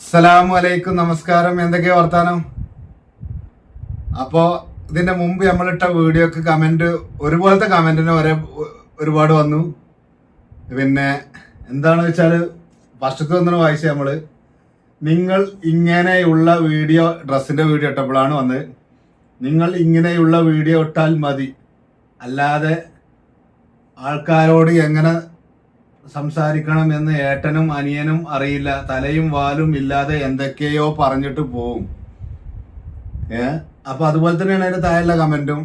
അസ്സലാമു അലൈക്കും നമസ്കാരം. എന്തൊക്കെയാ വർത്താനം? അപ്പോ ഇതിന്റെ മുമ്പ് നമ്മളിട്ട വീഡിയോക്ക് കമന്റ് ഒരുപോലത്തെ കമന്റിന് ഒരേ ഒരുപാട് വന്നു. പിന്നെ എന്താണെന്ന് വെച്ചാൽ ഫസ്റ്റത്തെ ഒന്നിന് വായിച്ച നമ്മൾ. നിങ്ങൾ ഇങ്ങനെയുള്ള വീഡിയോ ഡ്രസ്സിന്റെ വീഡിയോ ഇട്ടപ്പോഴാണ് വന്നത്. നിങ്ങൾ ഇങ്ങനെയുള്ള വീഡിയോ ഇട്ടാൽ മതി. അല്ലാതെ ആൾക്കാരോട് എങ്ങനെ സംസാരിക്കണം എന്ന് ഏട്ടനും അനിയനും അറിയില്ല. തലയും വാലും ഇല്ലാതെ എന്തൊക്കെയോ പറഞ്ഞിട്ട് പോവും. ഏ? അപ്പൊ അതുപോലെ തന്നെയാണ് അതിന്റെ താഴെയുള്ള കമന്റും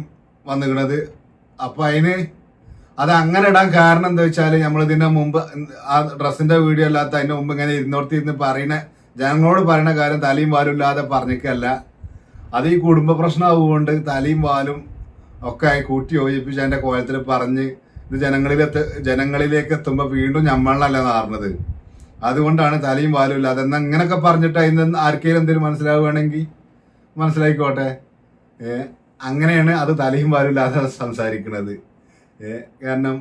വന്നിക്കണത്. അപ്പൊ അതിന് അത് അങ്ങനെ ഇടാൻ കാരണം എന്താ വെച്ചാൽ നമ്മൾ ഇതിന്റെ മുമ്പ് ആ ഡ്രസ്സിന്റെ വീഡിയോ അല്ലാത്ത അതിന്റെ മുമ്പ് ഇങ്ങനെ ഇരുന്നോർത്തി ഇരുന്ന് പറയുന്ന ജനങ്ങളോട് പറയുന്ന കാര്യം തലയും വാലും ഇല്ലാതെ പറഞ്ഞിക്കല്ല. അത് ഈ കുടുംബ പ്രശ്നമാവുകൊണ്ട് തലയും വാലും ഒക്കെ കൂട്ടി യോജിപ്പിച്ച് അതിന്റെ കോലത്തിൽ പറഞ്ഞ് ഇത് ജനങ്ങളിലെത്ത ജനങ്ങളിലേക്ക് എത്തുമ്പോൾ വീണ്ടും ഞമ്മളിലല്ല നാറുന്നത് അതുകൊണ്ടാണ് തലയും വാലും ഇല്ലാതെ. അതെന്ന് ഇങ്ങനൊക്കെ പറഞ്ഞിട്ട് അതിൽ നിന്ന് ആർക്കെങ്കിലും എന്തെങ്കിലും മനസ്സിലാവുകയാണെങ്കിൽ മനസ്സിലായിക്കോട്ടെ. അങ്ങനെയാണ് അത് തലയും വാലും ഇല്ലാതെ സംസാരിക്കുന്നത് കാരണം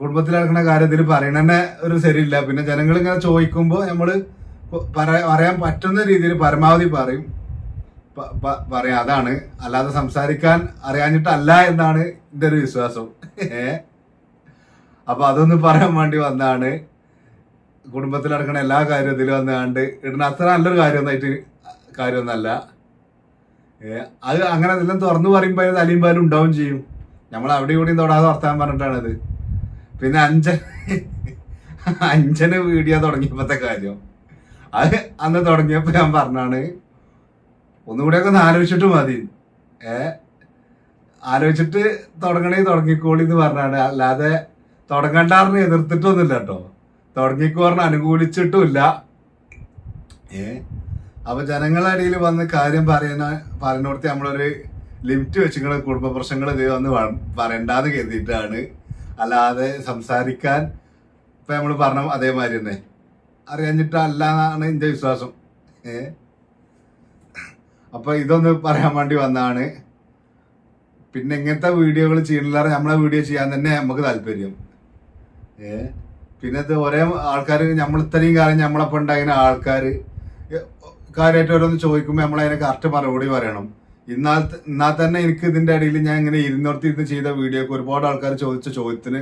കുടുംബത്തിൽ നടക്കുന്ന കാര്യത്തിൽ പറയണന്നെ ഒരു ശരിയില്ല. പിന്നെ ജനങ്ങൾ ഇങ്ങനെ ചോദിക്കുമ്പോൾ നമ്മൾ പറയാൻ പറ്റുന്ന രീതിയിൽ പരമാവധി പറയും. പറയാം അതാണ്. അല്ലാതെ സംസാരിക്കാൻ അറിയാഞ്ഞിട്ടല്ല എന്നാണ് എന്റെ ഒരു വിശ്വാസം. അപ്പൊ അതൊന്ന് പറയാൻ വേണ്ടി വന്നാണ് കുടുംബത്തിൽ നടക്കുന്ന എല്ലാ കാര്യവും ഇതിൽ വന്നാണ്ട് ഇടുന്ന അത്ര നല്ലൊരു കാര്യമൊന്നായിട്ട് കാര്യമൊന്നല്ല അത് അങ്ങനെ എല്ലാം തുറന്നു പറയുമ്പോൾ തലയും പാലും ഉണ്ടാവും ചെയ്യും. നമ്മൾ അവിടെ ഇവിടെയും തൊടാതെ വർത്താൻ പറഞ്ഞിട്ടാണത്. പിന്നെ അഞ്ചൻ അഞ്ചന് വീഡിയോ തുടങ്ങിയപ്പോഴത്തെ കാര്യം. അത് അന്ന് തുടങ്ങിയപ്പോൾ ഞാൻ പറഞ്ഞാണ് ഒന്നുകൂടെയൊക്കെ ഒന്ന് ആലോചിച്ചിട്ട് മതി. ഏ? ആലോചിച്ചിട്ട് തുടങ്ങണേ തുടങ്ങിക്കോളി എന്ന് പറഞ്ഞാണ്. അല്ലാതെ തുടങ്ങണ്ടാറിന് എതിർത്തിട്ടൊന്നുമില്ല കേട്ടോ. തുടങ്ങിക്കോറിന് അനുകൂലിച്ചിട്ടുമില്ല. ഏ? അപ്പൊ ജനങ്ങളുടെ ഇടയിൽ വന്ന് കാര്യം പറയുന്ന പറഞ്ഞോടത്തി നമ്മളൊരു ലിമിറ്റ് വെച്ചിങ്ങനെ കുടുംബ പ്രശ്നങ്ങൾ ഇത് വന്ന് പറയണ്ടാന്ന് കരുതിയിട്ടാണ്. അല്ലാതെ സംസാരിക്കാൻ ഇപ്പൊ നമ്മൾ പറഞ്ഞ അതേമാതിരി തന്നെ. അറിയാഞ്ഞിട്ടല്ല എന്നാണ് എന്റെ വിശ്വാസം. ഏ? അപ്പൊ ഇതൊന്ന് പറയാൻ വേണ്ടി വന്നതാണ് പിന്നെ ഇങ്ങനത്തെ വീഡിയോകൾ ചെയ്യണില്ലാതെ നമ്മളെ വീഡിയോ ചെയ്യാൻ തന്നെ നമുക്ക് താല്പര്യം. ഏ? പിന്നെ ഇത് ഒരേ ആൾക്കാർ നമ്മൾ ഇത്രയും കാലം നമ്മളൊപ്പം ഉണ്ടായിരുന്ന ആൾക്കാർ കാര്യമായിട്ട് ഓരോന്ന് ചോദിക്കുമ്പോൾ നമ്മൾ അതിനെ കറക്റ്റ് മറുപടി പറയണം. എന്നാൽ എന്നാൽ തന്നെ എനിക്ക് ഇതിന്റെ ഇടയിൽ ഞാൻ ഇങ്ങനെ ഇരുന്നോർത്തി ഇരുന്ന് ചെയ്ത വീഡിയോക്ക് ഒരുപാട് ആൾക്കാർ ചോദിച്ച ചോദ്യത്തിന്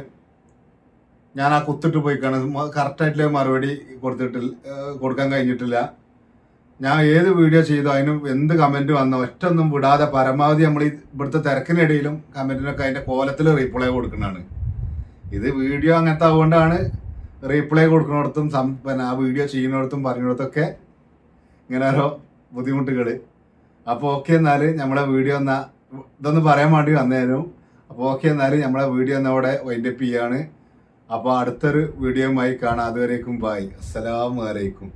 ഞാൻ ആ കുത്തിട്ട് പോയിക്കാണ്. കറക്റ്റായിട്ടുള്ള മറുപടി കൊടുത്തിട്ടില്ല കൊടുക്കാൻ കഴിഞ്ഞിട്ടില്ല. ഞാൻ ഏത് വീഡിയോ ചെയ്തോ അതിനും എന്ത് കമന്റ് വന്നോ ഒറ്റൊന്നും വിടാതെ പരമാവധി നമ്മൾ ഇവിടുത്തെ തിരക്കിനിടയിലും കമന്റിനൊക്കെ അതിന്റെ കോലത്തിൽ റീപ്ലൈ കൊടുക്കുന്നതാണ്. ഇത് വീഡിയോ അങ്ങനത്തെ ആവുകൊണ്ടാണ് റീപ്ലൈ കൊടുക്കുന്നിടത്തും സം- പിന്നെ ആ വീഡിയോ ചെയ്യുന്നിടത്തും പറയുന്നിടത്തൊക്കെ ഇങ്ങനെ ഓരോ ബുദ്ധിമുട്ടുകൾ അപ്പോൾ ഓക്കെ എന്നാൽ നമ്മളെ വീഡിയോ എന്നാ ഇതൊന്ന് പറയാൻ വേണ്ടി വന്നേനും. അപ്പോൾ ഓക്കെ എന്നാൽ നമ്മളെ വീഡിയോ എന്നവിടെ വൈൻഡപ്പ് ചെയ്യാണ്. അപ്പോൾ അടുത്തൊരു വീഡിയോ ആയി കാണാം. അതുവരേക്കും ബായ് അസ്സലാമു അലൈക്കും.